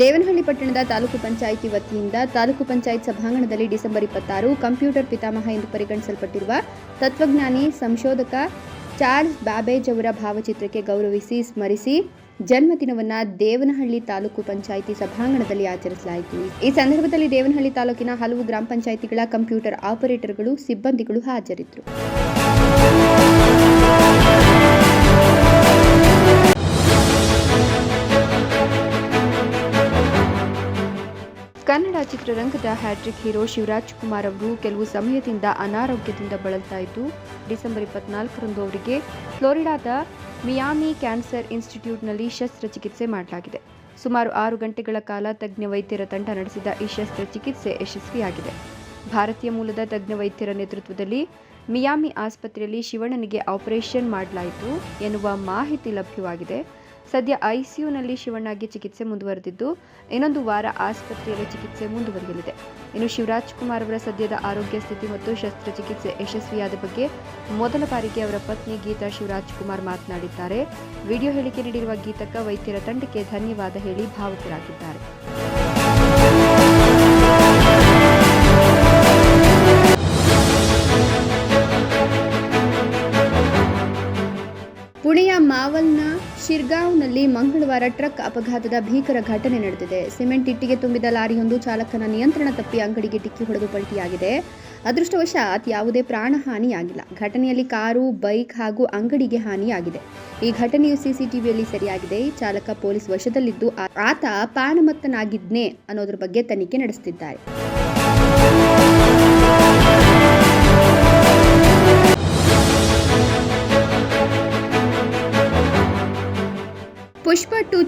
ದೇವನಹಳ್ಳಿ ಪಟ್ಟಣದ ತಾಲೂಕು ಪಂಚಾಯಿತಿ ವತಿಯಿಂದ ತಾಲೂಕು ಪಂಚಾಯತ್ ಸಭಾಂಗಣದಲ್ಲಿ ಡಿಸೆಂಬರ್ ಇಪ್ಪತ್ತಾರು ಕಂಪ್ಯೂಟರ್ ಪಿತಾಮಹ ಎಂದು ಪರಿಗಣಿಸಲ್ಪಟ್ಟಿರುವ ತತ್ವಜ್ಞಾನಿ, ಸಂಶೋಧಕ ಚಾರ್ಲ್ಸ್ ಬ್ಯಾಬೇಜ್ ಅವರ ಭಾವಚಿತ್ರಕ್ಕೆ ಗೌರವಿಸಿ ಸ್ಮರಿಸಿ ಜನ್ಮದಿನವನ್ನ ದೇವನಹಳ್ಳಿ ತಾಲೂಕು ಪಂಚಾಯಿತಿ ಸಭಾಂಗಣದಲ್ಲಿ ಆಚರಿಸಲಾಯಿತು. ಈ ಸಂದರ್ಭದಲ್ಲಿ ದೇವನಹಳ್ಳಿ ತಾಲೂಕಿನ ಹಲವು ಗ್ರಾಮ ಪಂಚಾಯಿತಿಗಳ ಕಂಪ್ಯೂಟರ್ ಆಪರೇಟರ್ಗಳು, ಸಿಬ್ಬಂದಿಗಳು ಹಾಜರಿದ್ದರು. ಚಿತ್ರರಂಗದ ಹ್ಯಾಟ್ರಿಕ್ ಹೀರೋ ಶಿವರಾಜ್ ಕುಮಾರ್ ಅವರು ಕೆಲವು ಸಮಯದಿಂದ ಅನಾರೋಗ್ಯದಿಂದ ಬಳಲ್ತಾ ಇದ್ದು, ಡಿಸೆಂಬರ್ ಇಪ್ಪತ್ನಾಲ್ಕರಂದು ಅವರಿಗೆ ಫ್ಲೋರಿಡಾದ ಮಿಯಾಮಿ ಕ್ಯಾನ್ಸರ್ ಇನ್ಸ್ಟಿಟ್ಯೂಟ್ನಲ್ಲಿ ಶಸ್ತ್ರಚಿಕಿತ್ಸೆ ಮಾಡಲಾಗಿದೆ. ಸುಮಾರು ಆರು ಗಂಟೆಗಳ ಕಾಲ ತಜ್ಞ ವೈದ್ಯರ ತಂಡ ನಡೆಸಿದ ಈ ಶಸ್ತ್ರಚಿಕಿತ್ಸೆ ಯಶಸ್ವಿಯಾಗಿದೆ. ಭಾರತೀಯ ಮೂಲದ ತಜ್ಞ ವೈದ್ಯರ ನೇತೃತ್ವದಲ್ಲಿ ಮಿಯಾಮಿ ಆಸ್ಪತ್ರೆಯಲ್ಲಿ ಶಿವಣ್ಣನಿಗೆ ಆಪರೇಷನ್ ಮಾಡಲಾಯಿತು ಎನ್ನುವ ಮಾಹಿತಿ ಲಭ್ಯವಾಗಿದೆ. ಸದ್ಯ ಐಸಿಯುನಲ್ಲಿ ಶಿವಣ್ಣಗೆ ಚಿಕಿತ್ಸೆ ಮುಂದುವರೆದಿದ್ದು, ಇನ್ನೊಂದು ವಾರ ಆಸ್ಪತ್ರೆಯಲ್ಲಿ ಚಿಕಿತ್ಸೆ ಮುಂದುವರಿಯಲಿದೆ. ಇನ್ನು ಶಿವರಾಜ್ ಕುಮಾರ್ ಅವರ ಸದ್ಯದ ಆರೋಗ್ಯ ಸ್ಥಿತಿ ಮತ್ತು ಶಸ್ತ್ರಚಿಕಿತ್ಸೆ ಯಶಸ್ವಿಯಾದ ಬಗ್ಗೆ ಮೊದಲ ಬಾರಿಗೆ ಅವರ ಪತ್ನಿ ಗೀತಾ ಶಿವರಾಜ್ ಕುಮಾರ್ ಮಾತನಾಡಿದ್ದಾರೆ. ವಿಡಿಯೋ ಹೇಳಿಕೆ ನೀಡಿರುವ ಗೀತಕ್ಕ ವೈದ್ಯರ ತಂಡಕ್ಕೆ ಧನ್ಯವಾದ ಹೇಳಿ ಭಾವುಕರಾಗಿದ್ದಾರೆ ಪುಣೆಯ ಮಾವಲ್ನ ಶಿರ್ಗಾಂವ್ನಲ್ಲಿ ಮಂಗಳವಾರ ಟ್ರಕ್ ಅಪಘಾತದ ಭೀಕರ ಘಟನೆ ನಡೆದಿದೆ. ಸಿಮೆಂಟ್ ಇಟ್ಟಿಗೆ ತುಂಬಿದ ಲಾರಿಯೊಂದು ಚಾಲಕನ ನಿಯಂತ್ರಣ ತಪ್ಪಿ ಅಂಗಡಿಗೆ ಡಿಕ್ಕಿ ಹೊಡೆದು ಪಲ್ಟಿಯಾಗಿದೆ. ಅದೃಷ್ಟವಶಾತ್ ಯಾವುದೇ ಪ್ರಾಣಹಾನಿಯಾಗಿಲ್ಲ. ಘಟನೆಯಲ್ಲಿ ಕಾರು, ಬೈಕ್ ಹಾಗೂ ಅಂಗಡಿಗೆ ಹಾನಿಯಾಗಿದೆ. ಈ ಘಟನೆಯು ಸಿಸಿಟಿವಿಯಲ್ಲಿ ಸರಿಯಾಗಿದೆ. ಚಾಲಕ ಪೊಲೀಸ್ ವಶದಲ್ಲಿದ್ದು ಆತ ಪಾನಮತ್ತನಾಗಿದ್ನೇ ಅನ್ನೋದ್ರ ಬಗ್ಗೆ ತನಿಖೆ ನಡೆಸುತ್ತಿದ್ದಾರೆ.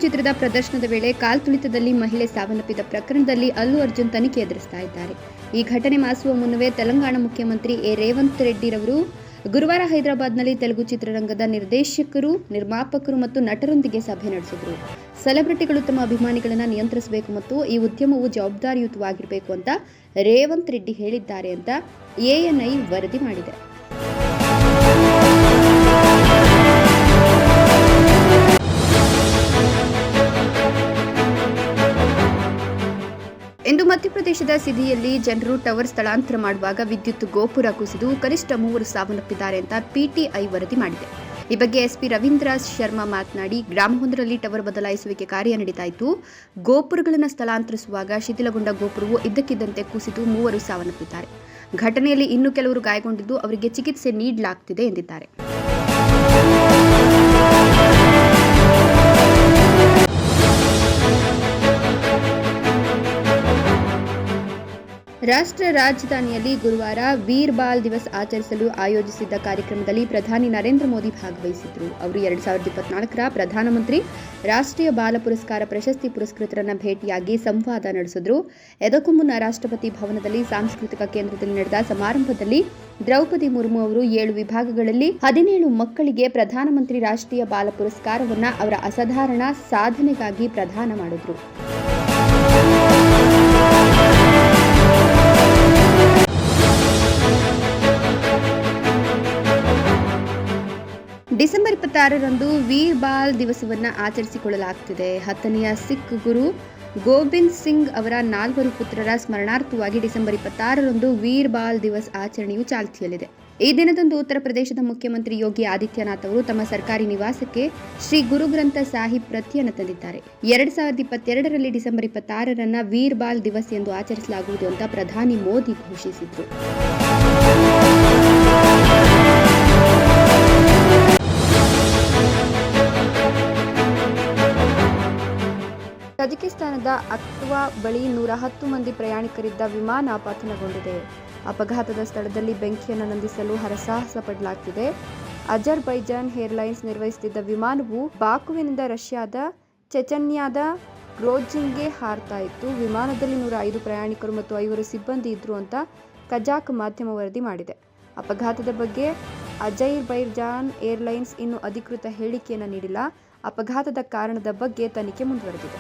ಚಿತ್ರದ ಪ್ರದರ್ಶನದ ವೇಳೆ ಕಾಲ್ತುಳಿತದಲ್ಲಿ ಮಹಿಳೆ ಸಾವನ್ನಪ್ಪಿದ ಪ್ರಕರಣದಲ್ಲಿ ಅಲ್ಲು ಅರ್ಜುನ್ ತನಿಖೆ ಎದುರಿಸ್ತಾ ಇದ್ದಾರೆ. ಈ ಘಟನೆ ಮಾಸುವ ಮುನ್ನವೇ ತೆಲಂಗಾಣ ಮುಖ್ಯಮಂತ್ರಿ ಎ. ರೇವಂತ್ ರೆಡ್ಡಿರವರು ಗುರುವಾರ ಹೈದರಾಬಾದ್ನಲ್ಲಿ ತೆಲುಗು ಚಿತ್ರರಂಗದ ನಿರ್ದೇಶಕರು, ನಿರ್ಮಾಪಕರು ಮತ್ತು ನಟರೊಂದಿಗೆ ಸಭೆ ನಡೆಸಿದರು. ಸೆಲೆಬ್ರಿಟಿಗಳು ತಮ್ಮ ಅಭಿಮಾನಿಗಳನ್ನು ನಿಯಂತ್ರಿಸಬೇಕು ಮತ್ತು ಈ ಉದ್ಯಮವು ಜವಾಬ್ದಾರಿಯುತವಾಗಿರಬೇಕು ಅಂತ ರೇವಂತ್ ರೆಡ್ಡಿ ಹೇಳಿದ್ದಾರೆ ಅಂತ ಎಎನ್ಐ ವರದಿ ಮಾಡಿದೆ. ಮಧ್ಯಪ್ರದೇಶದ ಸಿಧಿಯಲ್ಲಿ ಜನರು ಟವರ್ ಸ್ಥಳಾಂತರ ಮಾಡುವಾಗ ವಿದ್ಯುತ್ ಗೋಪುರ ಕುಸಿದು ಕನಿಷ್ಠ ಮೂವರು ಸಾವನ್ನಪ್ಪಿದ್ದಾರೆ ಅಂತ ಪಿಟಿಐ ವರದಿ ಮಾಡಿದೆ. ಈ ಬಗ್ಗೆ ಎಸ್ಪಿ ರವೀಂದ್ರ ಶರ್ಮಾ ಮಾತನಾಡಿ, ಗ್ರಾಮವೊಂದರಲ್ಲಿ ಟವರ್ ಬದಲಾಯಿಸುವಿಕೆ ಕಾರ್ಯ ನಡೀತಾ ಇತ್ತು ಗೋಪುರಗಳನ್ನು ಸ್ಥಳಾಂತರಿಸುವಾಗ ಶಿಥಿಲಗೊಂಡ ಗೋಪುರವು ಇದ್ದಕ್ಕಿದ್ದಂತೆ ಕುಸಿದು ಮೂವರು ಸಾವನ್ನಪ್ಪಿದ್ದಾರೆ. ಘಟನೆಯಲ್ಲಿ ಇನ್ನೂ ಕೆಲವರು ಗಾಯಗೊಂಡಿದ್ದು, ಅವರಿಗೆ ಚಿಕಿತ್ಸೆ ನೀಡಲಾಗ್ತಿದೆ ಎಂದಿದ್ದಾರೆ. ರಾಷ್ಟ್ರ ರಾಜಧಾನಿಯಲ್ಲಿ ಗುರುವಾರ ವೀರ್ ಬಾಲ್ ದಿವಸ್ ಆಚರಿಸಲು ಆಯೋಜಿಸಿದ್ದ ಕಾರ್ಯಕ್ರಮದಲ್ಲಿ ಪ್ರಧಾನಿ ನರೇಂದ್ರ ಮೋದಿ ಭಾಗವಹಿಸಿದ್ರು. ಅವರು ಎರಡ್ ಸಾವಿರದ ಇಪ್ಪತ್ನಾಲ್ಕರ ಪ್ರಧಾನಮಂತ್ರಿ, ರಾಷ್ಟ್ರೀಯ ಬಾಲ ಪುರಸ್ಕಾರ ಪ್ರಶಸ್ತಿ ಪುರಸ್ಕೃತರನ್ನು ಭೇಟಿಯಾಗಿ ಸಂವಾದ ನಡೆಸಿದ್ರು. ಇದಕ್ಕೂ ಮುನ್ನ ರಾಷ್ಟ್ರಪತಿ ಭವನದಲ್ಲಿ ಸಾಂಸ್ಕೃತಿಕ ಕೇಂದ್ರದಲ್ಲಿ ನಡೆದ ಸಮಾರಂಭದಲ್ಲಿ ದ್ರೌಪದಿ ಮುರ್ಮು ಅವರು ಏಳು ವಿಭಾಗಗಳಲ್ಲಿ ಹದಿನೇಳು ಮಕ್ಕಳಿಗೆ ಪ್ರಧಾನಮಂತ್ರಿ ರಾಷ್ಟ್ರೀಯ ಬಾಲ ಪುರಸ್ಕಾರವನ್ನು ಅವರ ಅಸಾಧಾರಣ ಸಾಧನೆಗಾಗಿ ಪ್ರದಾನ ಮಾಡಿದ್ರು. ಇಪ್ಪತ್ತಾರರಂದು ವೀರ್ ಬಾಲ್ ದಿವಸವನ್ನು ಆಚರಿಸಿಕೊಳ್ಳಲಾಗ್ತಿದೆ. ಹತ್ತನೆಯ ಸಿಖ್ ಗುರು ಗೋಬಿಂದ್ ಸಿಂಗ್ ಅವರ ನಾಲ್ವರು ಪುತ್ರರ ಸ್ಮರಣಾರ್ಥವಾಗಿ ಡಿಸೆಂಬರ್ ಇಪ್ಪತ್ತಾರರಂದು ವೀರ್ ಬಾಲ್ ದಿವಸ್ ಆಚರಣೆಯು ಚಾಲ್ತಿಯಲ್ಲಿದೆ. ಈ ದಿನದಂದು ಉತ್ತರ ಪ್ರದೇಶದ ಮುಖ್ಯಮಂತ್ರಿ ಯೋಗಿ ಆದಿತ್ಯನಾಥ್ ಅವರು ತಮ್ಮ ಸರ್ಕಾರಿ ನಿವಾಸಕ್ಕೆ ಶ್ರೀ ಗುರು ಗ್ರಂಥ ಸಾಹಿಬ್ ಪ್ರತಿಯನ್ನು ತಂದಿದ್ದಾರೆ. ಎರಡ್ ಸಾವಿರದ ಇಪ್ಪತ್ತೆರಡರಲ್ಲಿ ಡಿಸೆಂಬರ್ ಇಪ್ಪತ್ತಾರರನ್ನ ವೀರ್ ಬಾಲ್ ದಿವಸ್ ಎಂದು ಆಚರಿಸಲಾಗುವುದು ಅಂತ ಪ್ರಧಾನಿ ಮೋದಿ ಘೋಷಿಸಿದ್ರು. ತಜಿಕಿಸ್ತಾನದ ಅಕ್ವಾ ಬಳಿ ನೂರ ಹತ್ತು ಮಂದಿ ಪ್ರಯಾಣಿಕರಿದ್ದ ವಿಮಾನ ಪತನಗೊಂಡಿದೆ ಅಪಘಾತದ ಸ್ಥಳದಲ್ಲಿ ಬೆಂಕಿಯನ್ನು ನಂದಿಸಲು ಹರಸಾಹಸ ಪಡಲಾಗ್ತಿದೆ. ಅಜರ್ಬೈಜಾನ್ ಏರ್ಲೈನ್ಸ್ ನಿರ್ವಹಿಸುತ್ತಿದ್ದ ವಿಮಾನವು ಬಾಕುವಿನಿಂದ ರಷ್ಯಾದ ಚೆಚನ್ಯಾದ ಗ್ರೋಜಿಂಗ್ಗೆ ಹಾರ್ತಾ ಇತ್ತು. ವಿಮಾನದಲ್ಲಿ ನೂರ ಐದು ಪ್ರಯಾಣಿಕರು ಮತ್ತು ಐವರು ಸಿಬ್ಬಂದಿ ಇದ್ರು ಅಂತ ಕಜಾಕ್ ಮಾಧ್ಯಮ ವರದಿ ಮಾಡಿದೆ. ಅಪಘಾತದ ಬಗ್ಗೆ ಅಜೈರ್ಬೈಜಾನ್ ಏರ್ಲೈನ್ಸ್ ಇನ್ನೂ ಅಧಿಕೃತ ಹೇಳಿಕೆಯನ್ನು ನೀಡಿಲ್ಲ. ಅಪಘಾತದ ಕಾರಣದ ಬಗ್ಗೆ ತನಿಖೆ ಮುಂದುವರೆದಿದೆ.